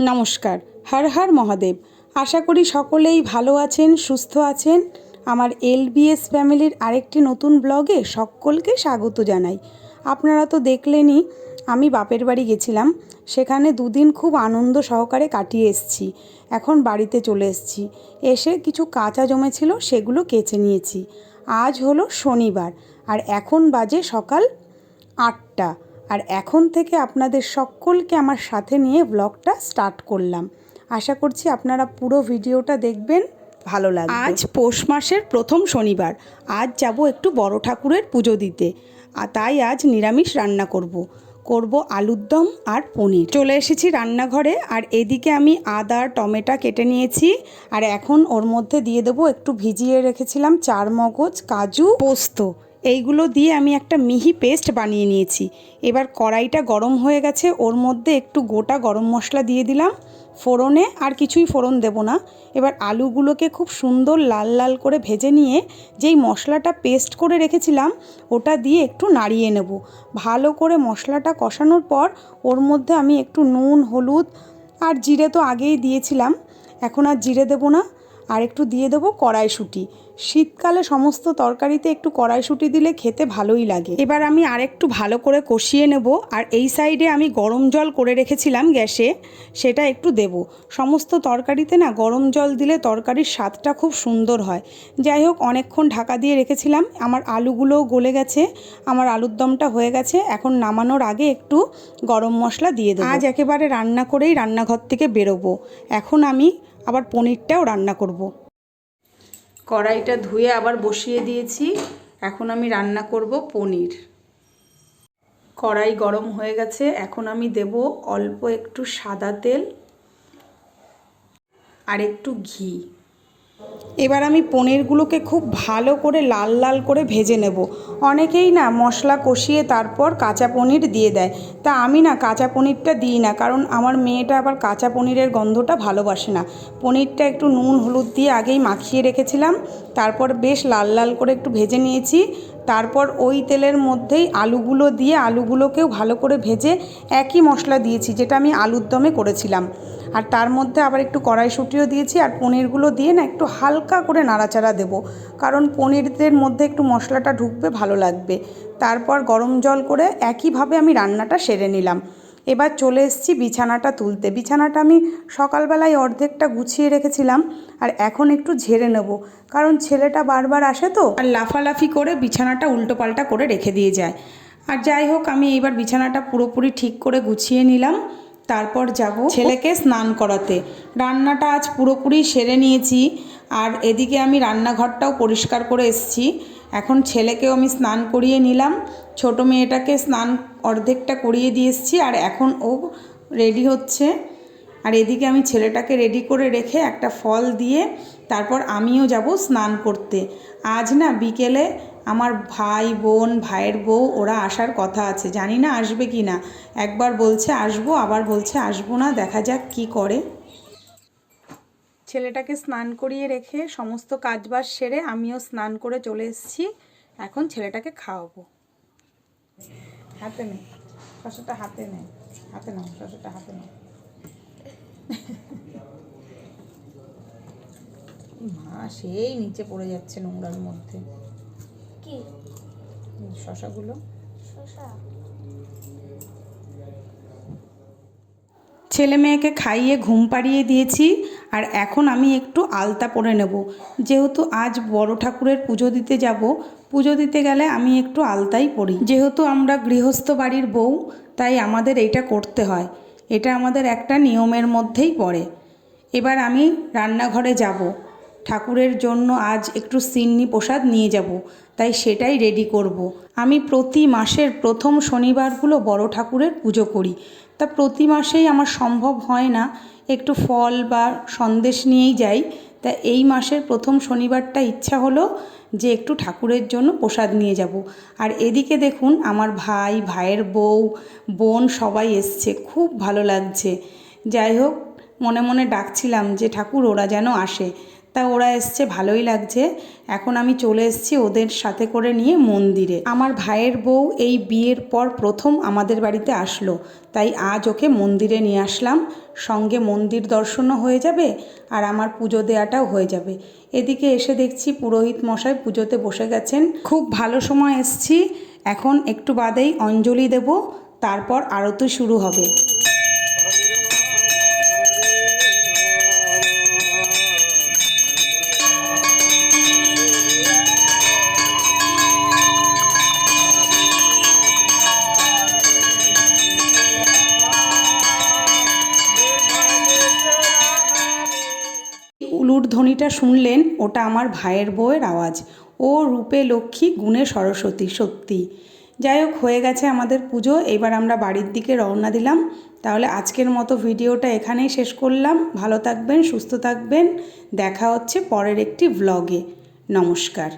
নমস্কার, হর হর মহাদেব। আশা করি সকলেই ভালো আছেন, সুস্থ আছেন। আমার এলবিএস ফ্যামিলির আরেকটি নতুন ব্লগে সকলকে স্বাগত জানাই। আপনারা তো দেখলেনই, আমি বাপের বাড়ি গেছিলাম। সেখানে দুদিন খুব আনন্দ সহকারে কাটিয়ে এসেছি। এখন বাড়িতে চলে এসেছি। এসে কিছু কাঁচা জমেছিল, সেগুলো কেচে নিয়েছি। আজ হলো শনিবার, আর এখন বাজে সকাল আটটা। আর এখন থেকে আপনাদের সকলকে আমার সাথে নিয়ে ব্লগটা স্টার্ট করলাম। আশা করছি আপনারা পুরো ভিডিওটা দেখবেন, ভালো লাগবে। আজ পৌষ মাসের প্রথম শনিবার, আজ যাব একটু বড় ঠাকুরের পুজো দিতে। আর তাই আজ নিরামিষ রান্না করব। করব আলুর দম আর পনির। চলে এসেছি রান্নাঘরে, আর এদিকে আমি আদা, টমেটো কেটে নিয়েছি, আর এখন ওর মধ্যে দিয়ে দেবো একটু ভিজিয়ে রেখেছিলাম চার মগজ কাজু, পোস্ত। এইগুলো দিয়ে আমি একটা মিহি পেস্ট বানিয়ে নিয়েছি। এবার কড়াইটা গরম হয়ে গেছে, ওর মধ্যে একটু গোটা গরম মশলা দিয়ে দিলাম। ফোড়নে আর কিছুই ফোড়ন দেব না। এবার আলুগুলোকে খুব সুন্দর লাল লাল করে ভেজে নিয়ে যেই মশলাটা পেস্ট করে রেখেছিলাম, ওটা দিয়ে একটু নাড়িয়ে নেব। ভালো করে মশলাটা কষানোর পর ওর মধ্যে আমি একটু নুন, হলুদ আর জিরে তো আগেই দিয়েছিলাম। এখন আর জিরে দেবো না। আর একটু দিয়ে দেবো কড়াইশুঁটি। শীতকালে সমস্ত তরকারিতে একটু কড়াইশুঁটি দিলে খেতে ভালোই লাগে। এবার আমি আর একটু ভালো করে কষিয়ে নেব আর এই সাইডে আমি গরম জল করে রেখেছিলাম গ্যাসে, সেটা একটু দেব। সমস্ত তরকারিতে না গরম জল দিলে তরকারির স্বাদটা খুব সুন্দর হয়। যাই হোক, অনেকক্ষণ ঢাকা দিয়ে রেখেছিলাম। আমার আলুগুলোও গলে গেছে, আমার আলুর দমটা হয়ে গেছে। এখন নামানোর আগে একটু গরম মশলা দিয়ে দেবো। আজ একেবারে রান্না করেই রান্নাঘর থেকে বেরোবো। এখন আমি আবার পনিরটাও রান্না করব। কড়াইটা ধুয়ে আবার বসিয়ে দিয়েছি। এখন আমি রান্না করব পনির। কড়াই গরম হয়ে গেছে। এখন আমি দেব অল্প একটু সাদা তেল আর একটু ঘি। এবার আমি পনিরগুলোকে খুব ভালো করে লাল লাল করে ভেজে নেব। অনেকেই না মশলা কষিয়ে তারপর কাঁচা পনির দিয়ে দেয়। তা আমি না কাঁচা পনিরটা দিই না, কারণ আমার মেয়েটা আবার কাঁচা পনিরের গন্ধটা ভালোবাসে না। পনিরটা একটু নুন, হলুদ দিয়ে আগেই মাখিয়ে রেখেছিলাম। তারপর বেশ লাল লাল করে একটু ভেজে নিয়েছি। তারপর ওই তেলের মধ্যেই আলুগুলো দিয়ে আলুগুলোকেও ভালো করে ভেজে একই মশলা দিয়েছি, যেটা আমি আলুর দমে করেছিলাম। আর তার মধ্যে আবার একটু কড়াইশুঁটিও দিয়েছি আর পনিরগুলো দিয়ে না একটু হালকা করে নাড়াচাড়া দেব, কারণ পনিরদের মধ্যে একটু মশলাটা ঢুকবে, ভালো লাগবে। তারপর গরম জল করে একইভাবে আমি রান্নাটা সেরে নিলাম। এবার চলে এসেছি বিছানাটা তুলতে। বিছানাটা আমি সকালবেলায় অর্ধেকটা গুছিয়ে রেখেছিলাম আর এখন একটু ঝেড়ে নেব। কারণ ছেলেটা বারবার আসে তো, আর লাফালাফি করে বিছানাটা উল্টোপাল্টা করে রেখে দিয়ে যায়। আর যাই হোক, আমি এইবার বিছানাটা পুরোপুরি ঠিক করে গুছিয়ে নিলাম। তারপর যাব ছেলেকে স্নান করাতে। রান্নাটা আজ পুরোপুরি সেরে নিয়েছি। আর এদিকে আমি রান্নাঘরটাও পরিষ্কার করে এসেছি। এখন ছেলেকেও আমি স্নান করিয়ে নিলাম। ছোট মেয়েটাকে স্নান অর্ধেকটা করিয়ে দিয়ে এসেছি আর এখন ও রেডি হচ্ছে। আর এদিকে আমি ছেলেটাকে রেডি করে রেখে একটা ফল দিয়ে তারপর আমিও যাব স্নান করতে। আজ না বিকেলে আমার ভাই, বোন, ভাইয়ের বউ, ওরা আসার কথা আছে। জানি না আসবে কি না একবার বলছে আসব, আবার বলছে আসব না। দেখা যাক কি করে। ছেলেটাকে স্নান করিয়ে রেখে সমস্ত কাজবাজ সেরে আমিও স্নান করে চলে এসেছি। এখন ছেলেটাকে খাওয়াবো। হাতে নেই শশাটা হাতে নে। হাতে নাও শশাটা হাতে নাও। মা সেই নিচে পড়ে যাচ্ছে নোংরার মধ্যে। কি? শশাগুলো? শসা ছেলে মেয়েকে খাইয়ে ঘুম পাড়িয়ে দিয়েছি, আর এখন আমি একটু আলতা পরে নেব। যেহেতু আজ বড় ঠাকুরের পুজো দিতে যাব, পুজো দিতে গেলে আমি একটু আলতাই পরি। যেহেতু আমরা গৃহস্থ বাড়ির বউ, তাই আমাদের এটা করতে হয়। এটা আমাদের একটা নিয়মের মধ্যেই পড়ে। এবার আমি রান্নাঘরে যাব। ঠাকুরের জন্য আজ একটু সিন্নি প্রসাদ নিয়ে যাব, তাই সেটাই রেডি করব। আমি প্রতি মাসের প্রথম শনিবারগুলো বড় ঠাকুরের পুজো করি। তা প্রতি মাসেই আমার সম্ভব হয় না একটু ফল বা সন্দেশ নিয়েই যাই। তা এই মাসের প্রথম শনিবারটা ইচ্ছা হলো যে একটু ঠাকুরের জন্য প্রসাদ নিয়ে যাব। আর এদিকে দেখুন আমার ভাই, ভাইয়ের বউ, বোন সবাই এসছে, খুব ভালো লাগছে। যাই হোক, মনে মনে ডাকছিলাম যে ঠাকুর ওরা যেন আসে। তা ওরা এসছে, ভালোই লাগছে। এখন আমি চলে এসেছি ওদের সাথে করে নিয়ে মন্দিরে। আমার ভাইয়ের বউ এই বিয়ের পর প্রথম আমাদের বাড়িতে আসলো। তাই আজ ওকে মন্দিরে নিয়ে আসলাম। সঙ্গে মন্দির দর্শনও হয়ে যাবে আর আমার পুজো দেওয়াটাও হয়ে যাবে। এদিকে এসে দেখছি পুরোহিত মশাই পুজোতে বসে গেছেন। খুব ভালো সময় এসছি। এখন একটু বাদেই অঞ্জলি দেব, তারপর আরতি শুরু হবে। উলুর ধ্বনিটা শুনলেন, ওটা আমার ভাইয়ের বউয়ের আওয়াজ। ও রূপে লক্ষ্মী, গুণে সরস্বতী, সত্যি। যাই হোক, হয়ে গেছে আমাদের পুজো, এবার আমরা বাড়ির দিকে রওনা দিলাম। তাহলে আজকের মতো ভিডিওটা এখানেই শেষ করলাম। ভালো থাকবেন, সুস্থ থাকবেন। দেখা হচ্ছে পরের একটি ব্লগে নমস্কার।